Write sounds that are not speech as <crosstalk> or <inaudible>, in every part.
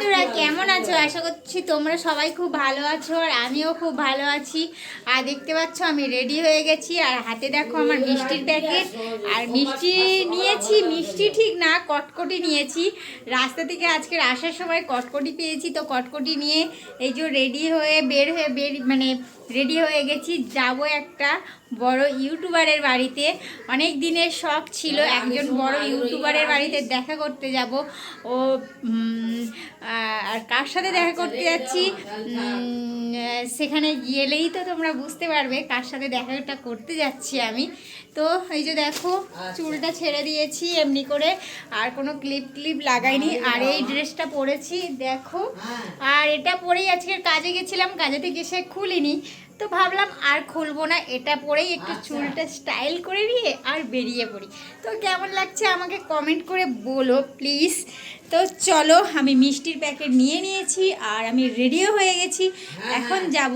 বন্ধুরা কেমন আছো? আশা করছি তোমরা সবাই খুব ভালো আছো আর আমিও খুব ভালো আছি। আর দেখতে পাচ্ছ, আমি রেডি হয়ে গেছি। আর হাতে দেখো আমার মিষ্টির প্যাকেট আর মিষ্টি নিয়েছি, মিষ্টি ঠিক না, কটকটি নিয়েছি। রাস্তা থেকে আজকের আসার সময় কটকটি পেয়েছি, তো কটকটি নিয়ে এই যে রেডি হয়ে বের হয়ে, বের মানে রেডি হয়ে গেছি। যাব একটা বড় ইউটিউবারের বাড়িতে। অনেক দিনের শখ ছিল একজন বড় ইউটিউবারের বাড়িতে দেখা করতে যাব। ও আর কার সাথে দেখা করতে যাচ্ছি? সেখানে গেলেই তো তোমরা বুঝতে পারবে কার সাথে দেখাটা করতে যাচ্ছি আমি। তো এই যে দেখো চুলটা ছেড়ে দিয়েছি এমনি করে আর কোনো ক্লিপ ক্লিপ লাগাইনি। আর এই ড্রেসটা পরেছি দেখো। আর এটা পরেই আজকে কাজে গেছিলাম কাজে থেকে এসে খুলিনি। তো ভাবলাম আর খুলবো না এটা পরেই একটু চুলটা স্টাইল করে নিয়ে আর বেরিয়ে পড়ি। তো কেমন লাগছে আমাকে কমেন্ট করে বলো প্লিজ। তো চলো আমি মিষ্টির প্যাকেট নিয়ে নিয়েছি আর আমি রেডিও হয়ে গেছি। এখন যাব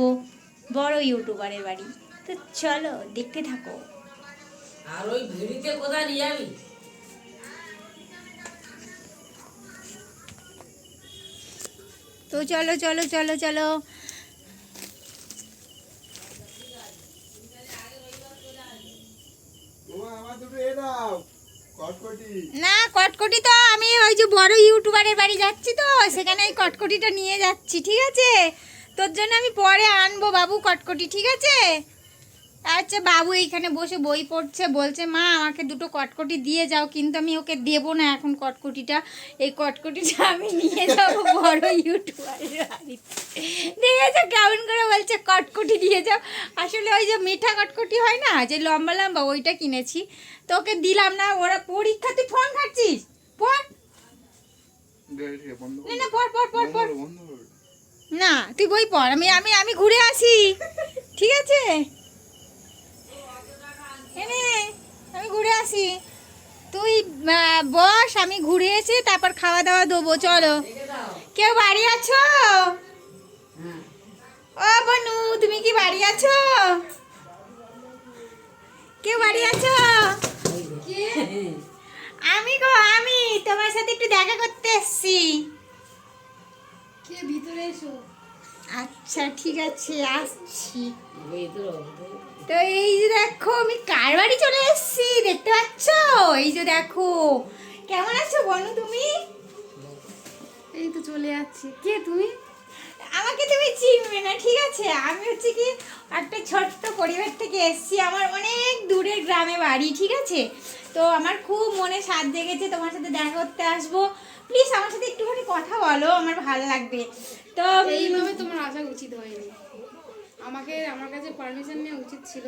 বড় ইউটিউবারের বাড়ি। তো চলো দেখতে থাকো। আর ওই ভিড়িতে কোথায় নিয়ে যাবি? তো চলো চলো চলো চলো তোমার আমার দুটো এ দাও কটকটি না, কটকটি তো আমি ওই যে বড় ইউটিউবারের বাড়ি যাচ্ছি তো, সেখানে এই কটকটিটা নিয়ে যাচ্ছি, ঠিক আছে? তোর জন্য আমি পরে আনব বাবু কটকটি, ঠিক আছে? আচ্ছা বাবু এইখানে বসে বই পড়ছে বলছে মা আমাকে দুটো কটকটি দিয়ে যাও কিন্তু আমি ওকে দেবো না এখন কটকটিটা। এই কটকটিটা আমি নিয়ে যাব বড় ইউটিউবারের বাড়িতে। দেখেছ কেমন করে বলছে কটকটি দিয়ে যাও। আসলে ওই যে মিঠা কটকটি হয় না যে লম্বা লম্বা ওইটা কিনেছি। তো ওকে দিলাম না ওরা পরীক্ষা তুই ফোন ঘাটছিস? পড় না পড় পড় পড় পড়। না তুই বই পড় আমি আমি আমি ঘুরে আসি। ঠিক আছে? এনে আমি ঘুরে আসি। তুই বস আমি ঘুরে এসে তারপর খাওয়া দাওয়া দেবো চলো। কেউ বাড়ি আছো? ও বনু তুমি কি বাড়ি আছো? কেউ বাড়ি আছো? আমি গো আমি তোমার সাথে একটু দেখা করতে এসছি। কে ভিতরে এসো। আচ্ছা ঠিক আছে আসছি। ভিতরে তো এই যে দেখো আমি কার বাড়ি চলে এসেছি? দেখতে পাচ্ছ? এই যে দেখো। কেমন আছো বনু তুমি? এই তো চলে যাচ্ছি। কে তুমি? আমাকে তুমি চিনবে না ঠিক আছে? আমি হচ্ছে কি একটা ছোট্ট পরিবার থেকে এসেছি। আমার অনেক দূরের গ্রামে বাড়ি ঠিক আছে? তো আমার খুব মনে সাথ জেগেছে তোমার সাথে দেখা করতে আসব। প্লিজ আমার সাথে একটুখানি কথা বলো আমার ভালো লাগবে। তো এইভাবে তোমার আসা উচিত হয়নি। আমাকে আমার কাছে পারমিশন নেওয়া উচিত ছিল।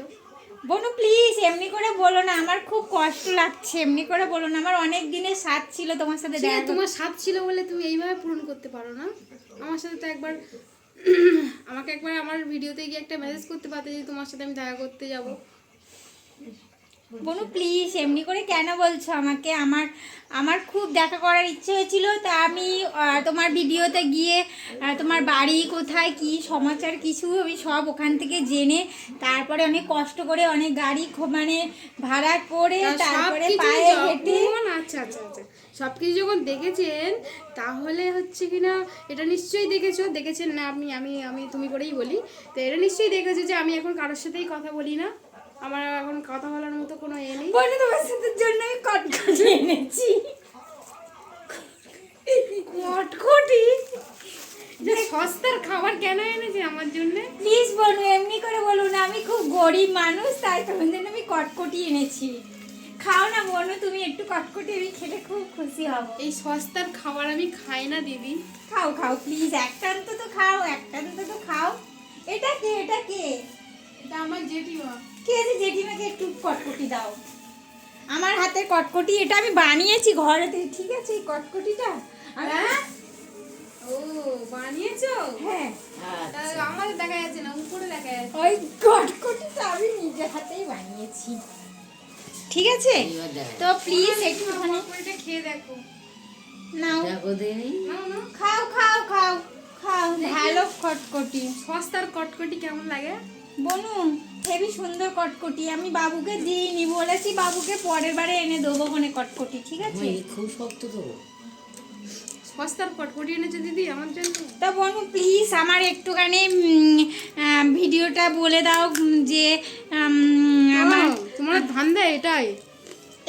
বনু প্লিজ এমনি করে বলো না আমার খুব কষ্ট লাগছে এমনি করে বলো না আমার অনেক দিনের সাথ ছিল তোমার সাথে দেখা তোমার সাথ ছিল বলে তুমি এইভাবে পূরণ করতে পারো না। আমার সাথে তো একবার আমাকে একবার আমার ভিডিওতে গিয়ে একটা মেসেজ করতে পারতে যে তোমার সাথে আমি দেখা করতে যাব। বনু প্লিজ এমনি করে কেন বলছো আমাকে? আমার আমার খুব দেখা করার ইচ্ছে হয়েছিল তা আমি তোমার ভিডিওতে গিয়ে তোমার বাড়ি কোথায় কি সমাচার কিছু আমি সব ওখান থেকে জেনে তারপরে অনেক কষ্ট করে অনেক গাড়ি মানে ভাড়া করে তারপরে পায়ে হেঁটে আচ্ছা আচ্ছা আচ্ছা সব কিছু যখন দেখেছেন তাহলে হচ্ছে কি না এটা নিশ্চয়ই দেখেছ দেখেছেন না আমি আমি আমি তুমি করেই বলি। তো এটা নিশ্চয়ই দেখেছ যে আমি এখন কারোর সাথেই কথা বলি না। আমার এখন কথা বলার মতো কোনো এ নেই। বনু তোমার সাথে জন্য আমি কটকটি এনেছি। কটকটি যে সস্তার খাবার কেন এনেছে আমার জন্য? প্লিজ বলু এমনি করে বলুন আমি খুব গরিব মানুষ তাই তোমার জন্য আমি কটকটি এনেছি। খাও না বলো তুমি একটু কটকটি আমি খেলে খুব খুশি হব। এই সস্তার খাবার আমি খাই না দিদি। খাও খাও প্লিজ একটা অন্তত খাও একটা অন্তত খাও। এটা কে এটা কে? এটা আমার জেঠিমা। কে আছে জেঠিমাকে একটু কটকটি দাও। আমার হাতের কটকটি এটা আমি বানিয়েছি ঘরেতে ঠিক আছে এই কটকটিটা? হ্যাঁ? ও বানিয়েছো? হ্যাঁ। আমাদের দেখা যাচ্ছে না উপরে দেখা যাচ্ছে। ওই কটকটিটা আমি নিজের হাতেই বানিয়েছি। ঠিক আছে? তো প্লিজ একটুখানি এটা খেয়ে দেখো। নাও। দেখো দিনি না না খাও খাও খাও। খাও। ভালো কটকটি। সস্তার কটকটি কেমন লাগে? বলুন। হেবি সুন্দর কটকটি। আমি বাবুকে দিইনি বলেছি বাবুকে পরের বারে এনে দেবো মানে কটকটি ঠিক আছে? খুব শক্ত তো। সস্তার কটকটি এনেছে দিদি আমার জন্য। তো বনু প্লিজ আমার একটুখানি ভিডিওটা বলে দাও যে আমার তোমার ধান্দা এটাই।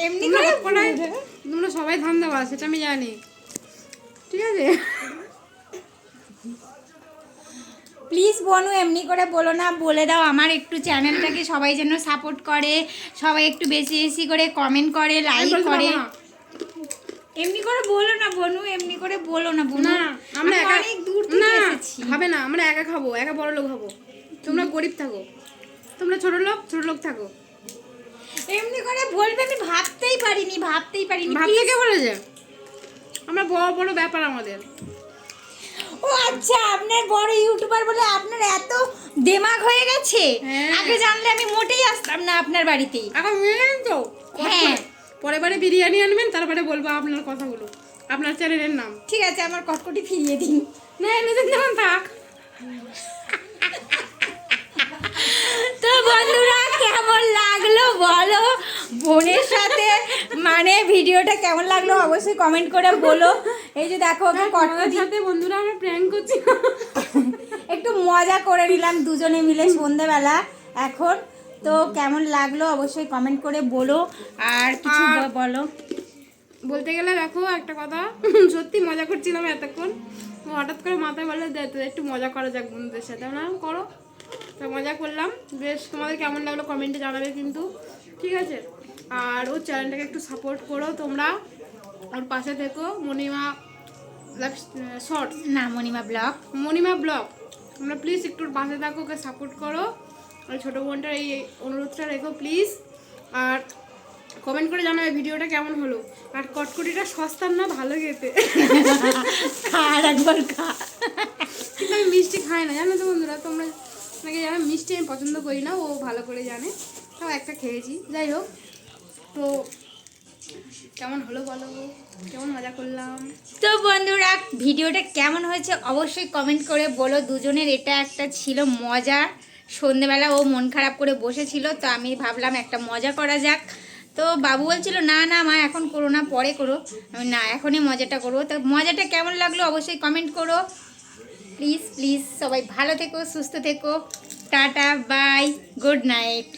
এমনি তোমরা করে তোমরা সবাই ধান্দা বাস সেটা আমি জানি। ঠিক আছে? বনু এমনি করে বলো না বলে দাও আমার একটু চ্যানেলটাকে। সবাই যেন সাপোর্ট করে সবাই একটু বেশি বেশি করে কমেন্ট করে লাইক করে। এমনি করে বলো না বনু এমনি করে বলো না বনু। না আমরা আমি একা অনেক দূর থেকে না খাবে না আমরা একা খাব একা বড় লোক হব। তোমরা গরিব থাকো। তোমরা ছোট লোক ছোট লোক থাকো। এমনি করে বলবে আমি ভাবতেই পারিনি ভাবতেই পারিনি। ভাবতে কে বলেছে? আমরা বড় বড় ব্যাপার আমাদের। ও আচ্ছা আপনার বড় ইউটিউবার বলে আপনার এত দেমাগ হয়ে গেছে। হ্যাঁ। আগে জানলে আমি মোটেই আসতাম না আপনার বাড়িতে। এখন নেন তো। হ্যাঁ। পরে বারে বিরিয়ানি আনবেন তারপরে বলব আপনার কথাগুলো। আপনার চ্যানেলের নাম। ঠিক আছে আমার কটকটি ফিরিয়ে দিন। না এনে দিন থাক। তো বন্ধুরা কেমন লাগল বলো? বোনের সাথে মানে ভিডিওটা কেমন লাগল অবশ্যই কমেন্ট করে বলো। এই যে দেখো ওকে আমাদের সাথে বন্ধুরা আমরা প্র্যাঙ্ক করছি। একটু মজা করে নিলাম দুজনে মিলে সন্ধেবেলা এখন। তো কেমন লাগল অবশ্যই কমেন্ট করে বলো। আর কিছু বলো। বলতে গেলে দেখো একটা কথা সত্যি মজা করছিলাম এতক্ষণ। হঠাৎ করে মাথায় বলল একটু মজা করা যাক বন্ধুদের সাথে। করো। তো মজা করলাম। বেশ তোমাদের কেমন লাগল কমেন্টে জানাবে কিন্তু। ঠিক আছে? আর ওর চ্যানেলটাকে একটু সাপোর্ট করো তোমরা। ওর পাশে থেকো মণিমা শর্ট না মণিমা ব্লগ মণিমা ব্লগ তোমরা প্লিজ একটু পাশে থাকো ওকে সাপোর্ট করো। আর ছোটো বোনটার এই অনুরোধটা রেখো প্লিজ আর কমেন্ট করে জানাবে ভিডিওটা কেমন হলো। আর কটকটিটা সস্তার না ভালো খেতে। <laughs> আর একবার খা। কিন্তু আমি মিষ্টি খাই না জানো তো বন্ধুরা তোমরা নাকি জানো মিষ্টি আমি পছন্দ করি না, ও ভালো করে জানে। তাও একটা খেয়েছি। যাই হোক, তো কেমন হলো বলো? কেমন মজা করলাম? তো বন্ধুরা, ভিডিওটা কেমন হয়েছে অবশ্যই কমেন্ট করে বলো। দুজনের এটা একটা ছিল মজা। সন্ধেবেলা ও মন খারাপ করে বসেছিল, তো আমি ভাবলাম একটা মজা করা যাক। তো বাবু বলছিল, না না, মা, এখন করো না, পরে করো। আমি না, এখনই মজাটা করব। তো মজাটা কেমন লাগল অবশ্যই কমেন্ট করো। প্লিজ প্লিজ সবাই ভালো থেকো সুস্থ থেকো। Tata bye good night